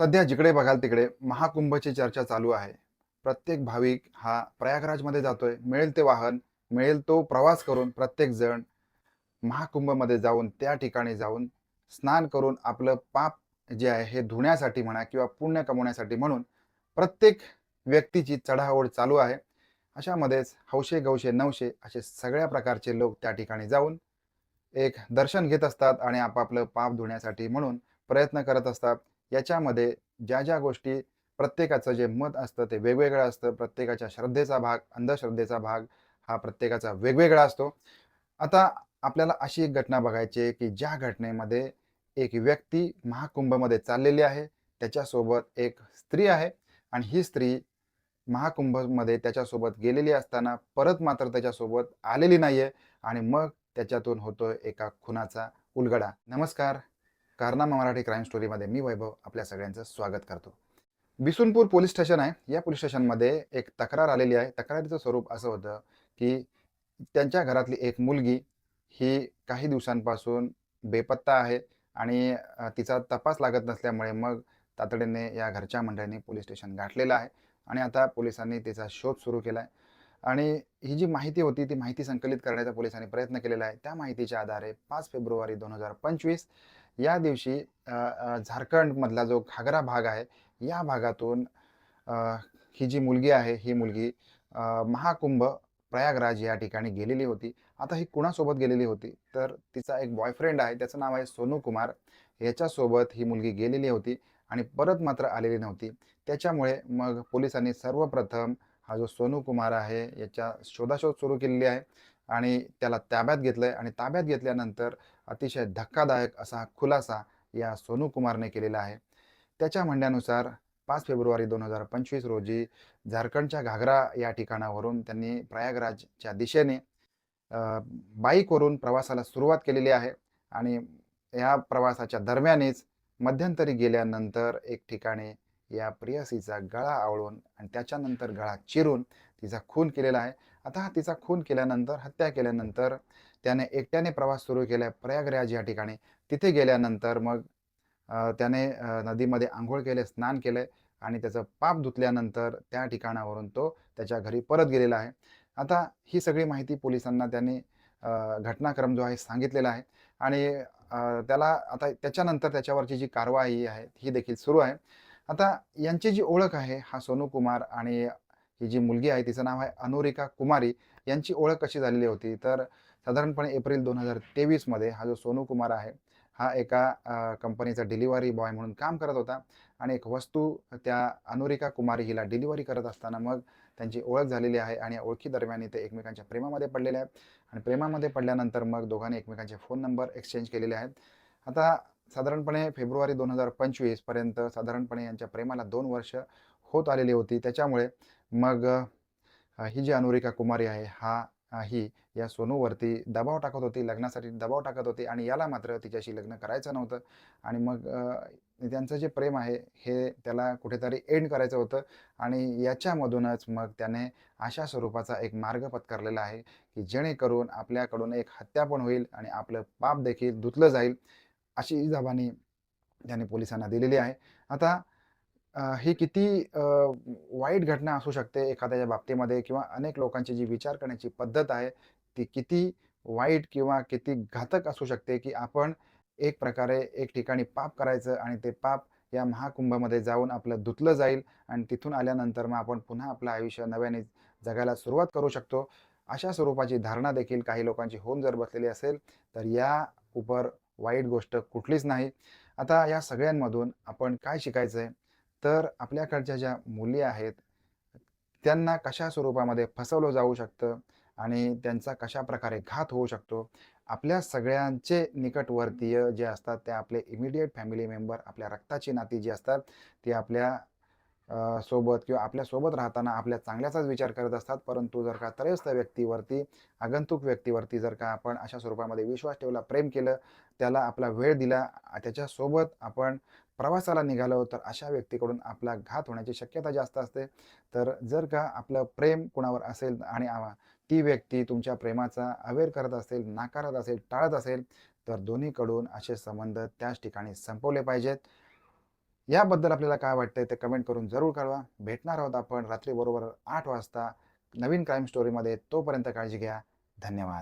सध्या जिकडे बघाल तिकडे महाकुंभची चर्चा चालू आहे. प्रत्येक भाविक हा प्रयागराजमध्ये जातोय. मिळेल ते वाहन मिळेल तो प्रवास करून प्रत्येक जण महाकुंभमध्ये जाऊन त्या ठिकाणी जाऊन स्नान करून आपलं पाप जे आहे हे धुण्यासाठी म्हणा किंवा पुण्य कमवण्यासाठी म्हणून प्रत्येक व्यक्तीची चढाओढ चालू आहे. अशामध्येच हौशे गौशे नवशे असे सगळ्या प्रकारचे लोक त्या ठिकाणी जाऊन एक दर्शन घेत असतात आणि आपापलं पाप धुण्यासाठी म्हणून प्रयत्न करत असतात. याच्यामध्ये ज्या ज्या गोष्टी प्रत्येकाचं जे मत असतं ते वेगवेगळं असतं. प्रत्येकाच्या श्रद्धेचा भाग अंधश्रद्धेचा भाग हा प्रत्येकाचा वेगवेगळा असतो. आता आपल्याला अशी एक घटना बघायची आहे की ज्या घटनेमध्ये एक व्यक्ती महाकुंभमध्ये चाललेली आहे. त्याच्यासोबत एक स्त्री आहे आणि ही स्त्री महाकुंभमध्ये त्याच्यासोबत गेलेली असताना परत मात्र त्याच्यासोबत आलेली नाहीये आणि मग त्याच्यातून होतोय एका खुनाचा उलगडा. नमस्कार. कारनामा मराठी क्राईम स्टोरीमध्ये मी वैभव आपल्या सगळ्यांचं स्वागत करतो. बिसुनपूर पोलीस स्टेशन आहे. या पोलीस स्टेशनमध्ये एक तक्रार आलेली आहे. तक्रारीचं स्वरूप असं होतं की त्यांच्या घरातली एक मुलगी ही काही दिवसांपासून बेपत्ता आहे आणि तिचा तपास लागत नसल्यामुळे मग तातडीने या घरच्या मंडळींनी पोलीस स्टेशन गाठलेलं आहे आणि आता पोलिसांनी तिचा शोध सुरू केला आहे. आणि ही जी माहिती होती ती माहिती संकलित करण्याचा पोलिसांनी प्रयत्न केलेला आहे. त्या माहितीच्या आधारे पाच फेब्रुवारी दोन हजार पंचवीस या दिवशी झारखंडमधला जो घागरा भाग आहे या भागातून ही जी मुलगी आहे ही मुलगी महाकुंभ प्रयागराज या ठिकाणी गेलेली होती. आता ही कुणासोबत गेलेली होती? तर तिचा एक बॉयफ्रेंड आहे त्याचं नाव आहे सोनू कुमार. याच्यासोबत ही मुलगी गेलेली होती आणि परत मात्र आलेली नव्हती. त्याच्यामुळे मग पोलिसांनी सर्वप्रथम हा जो सोनू कुमार आहे याच्या शोधाशोध सुरू केलेली आहे. आणि त्याला ताब्यात घेतलंय आणि ताब्यात घेतल्यानंतर अतिशय धक्कादायक असा खुलासा या सोनू कुमारने केलेला आहे. त्याच्या म्हणण्यानुसार पाच फेब्रुवारी दोन हजार पंचवीस रोजी झारखंडच्या घागरा या ठिकाणावरून त्यांनी प्रयागराजच्या दिशेने बाईकवरून प्रवासाला सुरुवात केलेली आहे आणि या प्रवासाच्या दरम्यानच मध्यंतरी गेल्यानंतर एक ठिकाणी या प्रियसीचा गळा आवळून आणि त्याच्यानंतर गळा चिरून तिचा खून केलेला आहे. आता हा तिचा खून केल्यानंतर हत्या केल्यानंतर त्याने एकट्याने प्रवास सुरू केला प्रयागराज या ठिकाणी. तिथे गेल्यानंतर मग त्याने नदीमध्ये आंघोळ केले स्नान केले आणि त्याचं पाप धुतल्यानंतर त्या ठिकाणावरून तो त्याच्या घरी परत गेलेला आहे. आता ही सगळी माहिती पोलिसांना त्यांनी घटनाक्रम जो आहे सांगितलेला आहे आणि त्याला आता त्याच्यानंतर त्याच्यावरची जी कारवाई आहे ही देखील सुरू आहे. आता यांची जी ओळख आहे हा सोनू कुमार आणि ही जी मुलगी आहे तिचं नाव आहे अनुरिका कुमारी. यांची ओळख कशी झालेली होती? तर साधारणपणे एप्रिल दोन हजार तेवीसमध्ये हा जो सोनू कुमार आहे हा एका कंपनीचा डिलिव्हरी बॉय म्हणून काम करत होता आणि एक वस्तू त्या अनुरिका कुमारी हिला डिलिव्हरी करत असताना मग त्यांची ओळख झालेली आहे आणि या ओळखीदरम्यान ते एकमेकांच्या प्रेमामध्ये पडलेले आहेत. आणि प्रेमामध्ये पडल्यानंतर मग दोघांनी एकमेकांचे फोन नंबर एक्सचेंज केलेले आहेत. आता साधारणपणे फेब्रुवारी दोन हजार पंचवीसपर्यंत साधारणपणे यांच्या प्रेमाला दोन वर्ष होत आलेली होती. त्याच्यामुळे मग ही जी अनुरिका कुमारी आहे हा ही या सोनूवरती दबाव टाकत होती लग्नासाठी दबाव टाकत होती आणि याला मात्र तिच्याशी लग्न करायचं नव्हतं. आणि मग त्यांचं जे प्रेम आहे हे त्याला कुठेतरी एंड करायचं होतं आणि याच्यामधूनच मग त्याने अशा स्वरूपाचा एक मार्ग पत्करलेला आहे की जेणेकरून आपल्याकडून एक हत्या पण होईल आणि आपलं पाप देखील धुतलं जाईल अशी जबानी त्याने पोलिसांना दिलेली आहे. आता ही किती वाईट घटना असू शकते एखाद्याच्या बाबतीमध्ये किंवा अनेक लोकांची जी विचार करण्याची पद्धत आहे ती किती वाईट किंवा किती घातक असू शकते की आपण एक प्रकारे एक ठिकाणी पाप करायचं आणि ते पाप या महाकुंभमध्ये जाऊन आपलं धुतलं जाईल आणि तिथून आल्यानंतर मग आपण पुन्हा आपलं आयुष्य नव्याने जगायला सुरुवात करू शकतो. अशा स्वरूपाची धारणा देखील काही लोकांची होऊन जर बसलेली असेल तर या उपर वाईट गोष्ट कुठलीच नाही. आता या सगळ्यांमधून आपण काय शिकायचं आहे तर आपल्याकडच्या ज्या मुली आहेत त्यांना कशा स्वरूपामध्ये फसवलं जाऊ शकतं आणि त्यांचा कशा प्रकारे घात होऊ शकतो आपल्या सगळ्यांचे निकटवर्तीय जे असतात ते आपले इमिडिएट फॅमिली मेंबर आपल्या रक्ताची नाती जी असतात ती आपल्या सोबत किंवा आपल्यासोबत राहताना आपल्या चांगल्याचाच विचार करत असतात. परंतु जर का त्रयस्थ व्यक्तीवरती आगंतुक व्यक्तीवरती जर का आपण अशा स्वरूपामध्ये विश्वास ठेवला प्रेम केलं त्याला आपला वेळ दिला त्याच्यासोबत आपण प्रवासाला निघालो तर अशा व्यक्तीकडून आपला घात होण्याची शक्यता जास्त असते. तर जर का आपलं प्रेम कुणावर असेल आणि ती व्यक्ती तुमच्या प्रेमाचा अवेअर करत असेल नाकारत असेल टाळत असेल तर दोन्हीकडून असे संबंध त्याच ठिकाणी संपवले पाहिजेत. याबद्दल आपल्याला काय वाटतंय ते कमेंट करून जरूर कळवा. भेटणार आहोत आपण रात्री बरोबर आठ वाजता नवीन क्राईम स्टोरीमध्ये तोपर्यंत काळजी घ्या. धन्यवाद.